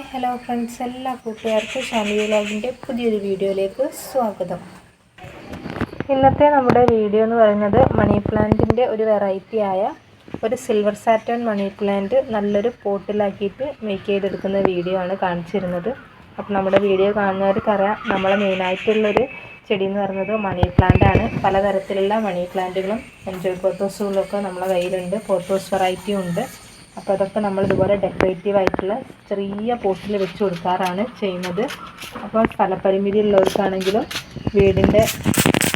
Hi hello friends. എല്ലാ കൂട്ടുകാർക്കും ഷാമി വ്ലോഗിന്റെ പുതിയൊരു വീഡിയോയിലേക്ക് സ്വാഗതം. ഇന്നത്തെ നമ്മുടെ വീഡിയോ എന്ന് പറയുന്നത് മണി പ്ലാന്റിന്റെ ഒരു വെറൈറ്റി ആയ ഒരു സിൽവർ സാറ്റേൺ മണി പ്ലാന്റ് നല്ലൊരു പോട്ടിലാക്കിയിട്ട് മേക്ക് ചെയ്തെടുക്കുന്ന വീഡിയോ ആണ് കാണിച്ചിരുന്നത്. അപ്പോൾ നമ്മുടെ വീഡിയോ കാണുന്നവർക്കറിയാം നമ്മളെ മെയിനായിട്ടുള്ളൊരു ചെടി എന്ന് പറയുന്നത് മണി പ്ലാന്റ് ആണ്. പലതരത്തിലുള്ള മണി പ്ലാന്റുകളും എൻജോയ് പോത്തോസുകളൊക്കെ നമ്മളെ കയ്യിലുണ്ട്. പോത്തോസ് വെറൈറ്റിയും ഉണ്ട്. അപ്പോൾ അതൊക്കെ നമ്മൾ ഇതുപോലെ ഡെക്കറേറ്റീവ് ആയിട്ടുള്ള ചെറിയ പോട്ടിൽ വെച്ച് കൊടുക്കാറാണ് ചെയ്യുന്നത്. അപ്പോൾ സ്ഥലപരിമിതി ഉള്ളവർക്കാണെങ്കിലും വീടിന്റെ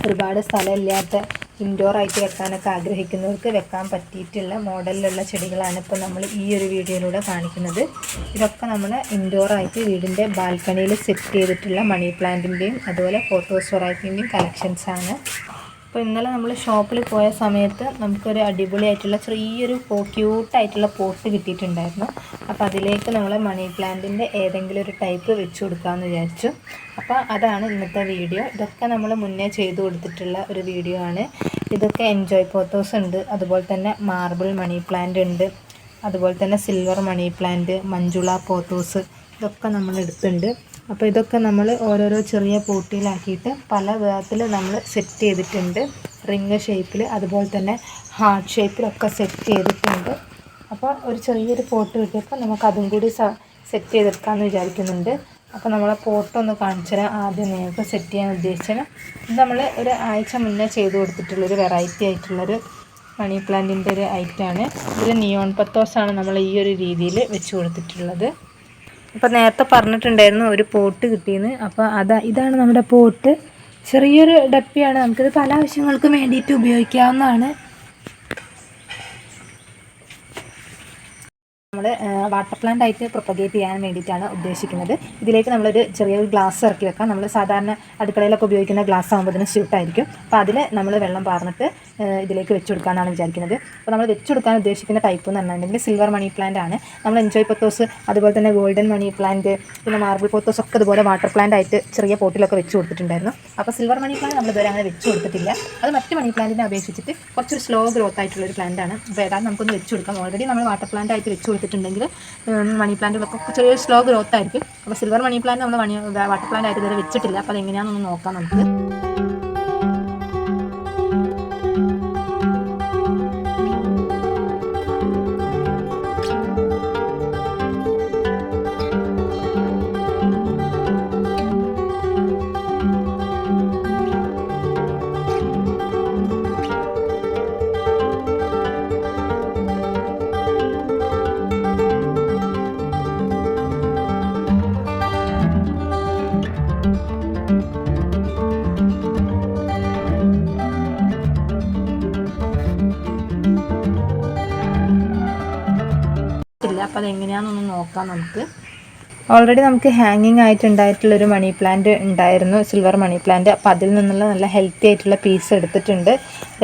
ഒരുപാട് സ്ഥലമില്ലാത്ത ഇൻഡോർ ആയിട്ട് വെക്കാനൊക്കെ ആഗ്രഹിക്കുന്നവർക്ക് വെക്കാൻ പറ്റിയിട്ടുള്ള മോഡലിലുള്ള ചെടികളാണ് ഇപ്പോൾ നമ്മൾ ഈ ഒരു വീഡിയോയിലൂടെ കാണിക്കുന്നത്. ഇതൊക്കെ നമ്മൾ ഇൻഡോർ ആയിട്ട് വീടിന്റെ ബാൽക്കണിയിൽ സെറ്റ് ചെയ്തിട്ടുള്ള മണി പ്ലാന്റിന്റെയും അതുപോലെ ഫോട്ടോസോറാറ്റിന്റെയും കളക്ഷൻസാണ് അപ്പോൾ ഇന്നലെ നമ്മൾ ഷോപ്പിൽ പോയ സമയത്ത് നമുക്കൊരു അടിപൊളിയായിട്ടുള്ള ചെറിയൊരു പോ ക്യൂട്ടായിട്ടുള്ള പോട്ട് കിട്ടിയിട്ടുണ്ടായിരുന്നു. അപ്പോൾ അതിലേക്ക് നമ്മൾ മണി പ്ലാന്റിന്റെ ഏതെങ്കിലും ഒരു ടൈപ്പ് വെച്ച് കൊടുക്കാമെന്ന് വിചാരിച്ചു. അപ്പോൾ അതാണ് ഇന്നത്തെ വീഡിയോ ഇതൊക്കെ നമ്മൾ മുന്നേ ചെയ്തു കൊടുത്തിട്ടുള്ള ഒരു വീഡിയോ ആണ്. ഇതൊക്കെ എൻജോയ് പോത്തോസ് ഉണ്ട്. അതുപോലെ തന്നെ മാർബിൾ മണി പ്ലാന്റ് ഉണ്ട്. അതുപോലെ തന്നെ silver money plant Manjula pothos ഇതൊക്കെ നമ്മൾ എടുത്തിട്ടുണ്ട്. അപ്പോൾ ഇതൊക്കെ നമ്മൾ ഓരോരോ ചെറിയ പോട്ടിയിലാക്കിയിട്ട് പല വിധത്തിൽ നമ്മൾ സെറ്റ് ചെയ്തിട്ടുണ്ട്. റിങ് ഷേപ്പിൽ അതുപോലെ തന്നെ ഹാർട്ട് ഷേപ്പിലൊക്കെ സെറ്റ് ചെയ്തിട്ടുണ്ട്. അപ്പോൾ ഒരു ചെറിയൊരു പോട്ട് കിട്ടിയപ്പോൾ നമുക്ക് അതും കൂടി സെറ്റ് ചെയ്തെടുക്കാമെന്ന് വിചാരിക്കുന്നുണ്ട്. അപ്പോൾ നമ്മളെ പോട്ടൊന്ന് കാണിച്ചു തരാം ആദ്യം നിങ്ങൾക്ക് സെറ്റ് ചെയ്യാൻ ഉദ്ദേശിച്ചത് ഇത് നമ്മൾ ഒരു ആഴ്ച മുന്നേ ചെയ്ത് കൊടുത്തിട്ടുള്ളൊരു വെറൈറ്റി ആയിട്ടുള്ളൊരു മണി പ്ലാന്റിന്റെ ഒരു ഐറ്റമാണ് ഇത് നിയോൺ പത്തോസാണ് നമ്മൾ ഈ ഒരു രീതിയിൽ വെച്ച് കൊടുത്തിട്ടുള്ളത്. അപ്പോൾ നേരത്തെ പറഞ്ഞിട്ടുണ്ടായിരുന്നു ഒരു പോട്ട് കിട്ടിയെന്ന്. അപ്പോൾ അതാ ഇതാണ് നമ്മുടെ പോട്ട്. ചെറിയൊരു ഡപ്പിയാണ്. നമുക്കിത് പല ആവശ്യങ്ങൾക്കും വേണ്ടിയിട്ട് ഉപയോഗിക്കാവുന്നതാണ്. നമ്മൾ വാട്ടർ പ്ലാന്റ് ആയിട്ട് പ്രൊപ്പഗേറ്റ് ചെയ്യാൻ വേണ്ടിയിട്ടാണ് ഉദ്ദേശിക്കുന്നത്. ഇതിലേക്ക് നമ്മളൊരു ചെറിയൊരു ഗ്ലാസ് ഇറക്കി വെക്കാം. നമ്മൾ സാധാരണ അടുക്കളയിലൊക്കെ ഉപയോഗിക്കുന്ന ഗ്ലാസ് ആകുമ്പോൾ തന്നെ സ്യൂട്ടായിരിക്കും. അപ്പോൾ അതിൽ നമ്മൾ വെള്ളം പാർന്നിട്ട് ഇതിലേക്ക് വെച്ച് കൊടുക്കാമെന്നാണ് വിചാരിക്കുന്നത്. അപ്പോൾ നമ്മൾ വെച്ച് കൊടുക്കാൻ ഉദ്ദേശിക്കുന്ന ടൈപ്പ് എന്ന് പറഞ്ഞിട്ടുണ്ടെങ്കിൽ സിൽവർ മണി പ്ലാന്റ് ആണ്. നമ്മൾ എൻജോയ് പൊത്തോസ് അതുപോലെ തന്നെ ഗോൾഡൻ മണി പ്ലാന്റ് പിന്നെ മാർബിൾ പൊത്തോസ് ഒക്കെ അതുപോലെ വാട്ടർ പ്ലാന്റ് ആയിട്ട് ചെറിയ പോട്ടിലൊക്കെ വെച്ച് കൊടുത്തിട്ടുണ്ടായിരുന്നു. അപ്പോൾ സിൽവർ മണി പ്ലാന്റ് നമ്മൾ ഇതുവരെ അങ്ങനെ വെച്ച് കൊടുത്തിട്ടില്ല. അത് മറ്റ് മണി പ്ലാന്റിനെ അപേക്ഷിച്ചിട്ട് കുറച്ചൊരു സ്ലോ ഗ്രോത്ത് ആയിട്ടുള്ള ഒരു പ്ലാന്റ് ആണ്. അപ്പോൾ ഏതാണ്ട് നമുക്കൊന്ന് വെച്ച് കൊടുക്കാം. ഓൾറെഡി നമ്മൾ വാട്ടർ പ്ലാന്റ് ആയിട്ട് വെച്ച് കൊടുത്തിട്ടുണ്ടെങ്കിൽ മണി പ്ലാന്റുകളൊക്കെ ചെറിയ സ്ലോ ഗ്രോത്ത് ആയിരിക്കും. അപ്പോൾ സിൽവർ മണി പ്ലാന്റ് നമ്മൾ മണി വാട്ടർ പ്ലാന്റ് ആയിട്ട് ഇതുവരെ വെച്ചിട്ടില്ല. അപ്പോൾ എങ്ങനെയാണെന്ന് നോക്കാം നമുക്ക്. അപ്പോൾ അതെങ്ങനെയാണെന്നൊന്ന് നോക്കാം നമുക്ക്. ഓൾറെഡി നമുക്ക് ഹാങ്ങിങ് ആയിട്ടുണ്ടായിട്ടുള്ളൊരു മണി പ്ലാന്റ് ഉണ്ടായിരുന്നു സിൽവർ മണി പ്ലാന്റ് അപ്പോൾ അതിൽ നിന്നുള്ള നല്ല ഹെൽത്തി ആയിട്ടുള്ള പീസ് എടുത്തിട്ടുണ്ട്.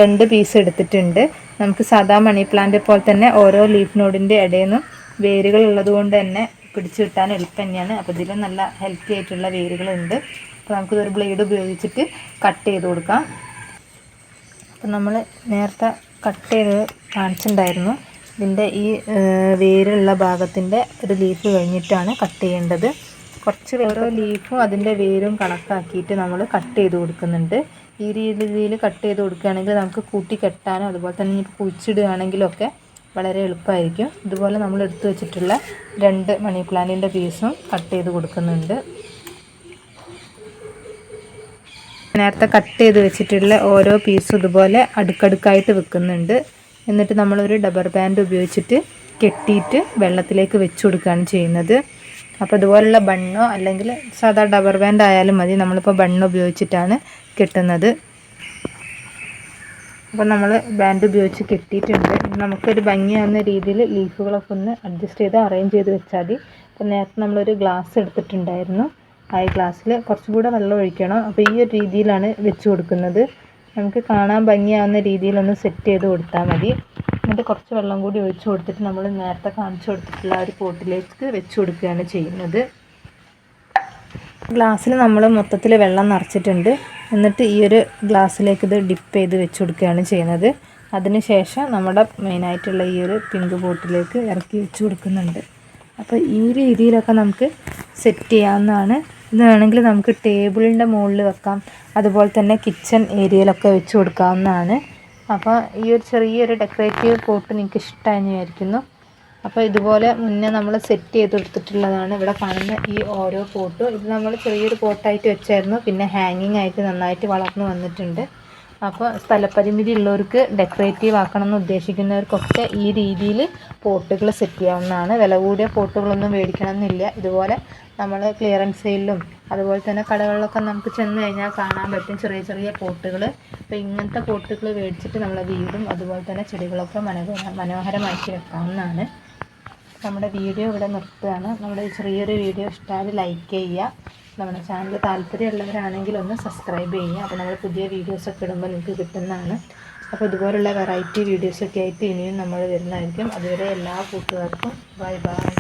രണ്ട് പീസ് എടുത്തിട്ടുണ്ട്. നമുക്ക് സാധാ മണി പ്ലാന്റ് പോലെ തന്നെ ഓരോ ലീഫ് നോഡിന്റെ ഇടയിൽ നിന്നും വേരുകൾ ഉള്ളതുകൊണ്ട് തന്നെ പിടിച്ചു കിട്ടാൻ എളുപ്പം തന്നെയാണ് അപ്പോൾ ഇതിൽ നല്ല ഹെൽത്തി ആയിട്ടുള്ള വേരുകളുണ്ട്. അപ്പോൾ നമുക്കിതൊരു ബ്ലേഡ് ഉപയോഗിച്ചിട്ട് കട്ട് ചെയ്ത് കൊടുക്കാം. അപ്പം നമ്മൾ നേരത്തെ കട്ട് ചെയ്ത് കാണിച്ചിട്ടുണ്ടായിരുന്നു. ഇതിന്റെ ഈ വേരുള്ള ഭാഗത്തിന്റെ ഒരു ലീഫ് കഴിഞ്ഞിട്ടാണ് കട്ട് ചെയ്യേണ്ടത്. കുറച്ച് ഓരോ ലീഫും അതിന്റെ വേരും കണക്കാക്കിയിട്ട് നമ്മൾ കട്ട് ചെയ്ത് കൊടുക്കുന്നുണ്ട്. ഈ രീതിയിൽ കട്ട് ചെയ്ത് കൊടുക്കുകയാണെങ്കിൽ നമുക്ക് കൂട്ടി കെട്ടാനും അതുപോലെ തന്നെ ഇനി കുഴിച്ചിടുകയാണെങ്കിലൊക്കെ വളരെ എളുപ്പമായിരിക്കും. ഇതുപോലെ നമ്മൾ എടുത്തു വെച്ചിട്ടുള്ള രണ്ട് മണി പ്ലാന്റിന്റെ പീസും കട്ട് ചെയ്ത് കൊടുക്കുന്നുണ്ട്. നേരത്തെ കട്ട് ചെയ്ത് വെച്ചിട്ടുള്ള ഓരോ പീസും ഇതുപോലെ അടുക്കടുക്കായിട്ട് വെക്കുന്നുണ്ട്. എന്നിട്ട് നമ്മളൊരു ഡബർ ബാൻഡ് ഉപയോഗിച്ചിട്ട് കെട്ടിയിട്ട് വെള്ളത്തിലേക്ക് വെച്ച് കൊടുക്കുകയാണ് ചെയ്യുന്നത്. അപ്പോൾ ഇതുപോലുള്ള ബണ്ണോ അല്ലെങ്കിൽ സാധാ ഡബർ ബാൻഡ് ആയാലും മതി. നമ്മളിപ്പോൾ ബണ്ണ് ഉപയോഗിച്ചിട്ടാണ് കെട്ടുന്നത്. അപ്പോൾ നമ്മൾ ബാൻഡ് ഉപയോഗിച്ച് കെട്ടിയിട്ടുണ്ട്. നമുക്കൊരു ഭംഗിയാവുന്ന രീതിയിൽ ലീഫുകളൊക്കെ ഒന്ന് അഡ്ജസ്റ്റ് ചെയ്ത് അറേഞ്ച് ചെയ്ത് വെച്ചാൽ മതി. അപ്പോൾ നേരത്തെ നമ്മളൊരു ഗ്ലാസ് എടുത്തിട്ടുണ്ടായിരുന്നു. ആ ഗ്ലാസ്സിൽ കുറച്ചും കൂടെ വെള്ളം ഒഴിക്കണം. അപ്പോൾ ഈ ഒരു രീതിയിലാണ് വെച്ച് കൊടുക്കുന്നത്. നമുക്ക് കാണാൻ ഭംഗിയാവുന്ന രീതിയിലൊന്ന് സെറ്റ് ചെയ്ത് കൊടുത്താൽ മതി. എന്നിട്ട് കുറച്ച് വെള്ളം കൂടി ഒഴിച്ചു കൊടുത്തിട്ട് നമ്മൾ നേരത്തെ കാണിച്ചു കൊടുത്തിട്ടുള്ള ഒരു പോട്ടിലേക്ക് വെച്ച് കൊടുക്കുകയാണ് ചെയ്യുന്നത്. ഗ്ലാസ്സിൽ നമ്മൾ മൊത്തത്തിൽ വെള്ളം നിറച്ചിട്ടുണ്ട്. എന്നിട്ട് ഈ ഒരു ഗ്ലാസ്സിലേക്ക് ഇത് ഡിപ്പ് ചെയ്ത് വെച്ച് കൊടുക്കുകയാണ് ചെയ്യുന്നത്. അതിനുശേഷം നമ്മുടെ മെയിനായിട്ടുള്ള ഈ ഒരു പിങ്ക് ബോട്ടിലേക്ക് ഇറക്കി വെച്ച് കൊടുക്കുന്നുണ്ട്. അപ്പോൾ ഈ രീതിയിലൊക്കെ നമുക്ക് സെറ്റ് ചെയ്യാവുന്നതാണ്. ഇത് വേണമെങ്കിൽ നമുക്ക് ടേബിളിന്റെ മുകളിൽ വെക്കാം. അതുപോലെ തന്നെ കിച്ചൺ ഏരിയയിലൊക്കെ വെച്ച് കൊടുക്കാവുന്നതാണ്. അപ്പോൾ ഈ ഒരു ചെറിയൊരു ഡെക്കറേറ്റീവ് പോട്ട് നിങ്ങൾക്ക് ഇഷ്ടമായെന്ന് വിചാരിക്കുന്നു. അപ്പോൾ ഇതുപോലെ മുന്നേ നമ്മൾ സെറ്റ് ചെയ്ത് കൊടുത്തിട്ടുള്ളതാണ്. ഇവിടെ കാണുന്ന ഈ ഓരോ പോട്ടും ഇത് നമ്മൾ ചെറിയൊരു പോട്ടായിട്ട് വെച്ചായിരുന്നു. പിന്നെ ഹാങ്ങിങ് ആയിട്ട് നന്നായിട്ട് വളർന്നു വന്നിട്ടുണ്ട്. അപ്പോൾ സ്ഥലപരിമിതി ഉള്ളവർക്ക് ഡെക്കറേറ്റീവ് ആക്കണം എന്ന് ഉദ്ദേശിക്കുന്നവർക്കൊക്കെ ഈ രീതിയിൽ പോട്ടുകൾ സെറ്റ് ചെയ്യാവുന്നതാണ്. വില കൂടിയ പോട്ടുകളൊന്നും മേടിക്കണം എന്നില്ല ഇതുപോലെ നമ്മൾ ക്ലിയറൻസ് സെയിലും അതുപോലെ തന്നെ കടകളിലൊക്കെ നമുക്ക് ചെന്ന് കഴിഞ്ഞാൽ കാണാൻ പറ്റും ചെറിയ ചെറിയ പോട്ടുകൾ അപ്പോൾ ഇങ്ങനത്തെ പോട്ടുകൾ മേടിച്ചിട്ട് നമ്മളെ വീടും അതുപോലെ തന്നെ ചെടികളൊക്കെ മനോഹര മനോഹരമാക്കി വെക്കാവുന്നതാണ്. നമ്മുടെ വീഡിയോ ഇവിടെ നിർത്തുകയാണ്. നമ്മുടെ ചെറിയൊരു വീഡിയോ ഇഷ്ടമായാൽ ലൈക്ക് ചെയ്യുക. നമ്മുടെ ചാനൽ താല്പര്യമുള്ളവരാണെങ്കിൽ ഒന്ന് സബ്സ്ക്രൈബ് ചെയ്യുക. അപ്പോൾ നമ്മൾ പുതിയ വീഡിയോസൊക്കെ ഇടുമ്പോൾ നിങ്ങൾക്ക് കിട്ടുന്നതാണ്. അപ്പോൾ ഇതുപോലുള്ള വെറൈറ്റി വീഡിയോസൊക്കെ ആയിട്ട് ഇനിയും നമ്മൾ വരുന്നതായിരിക്കും. അതുവരെ എല്ലാ കൂട്ടുകാർക്കും ബൈ ബൈ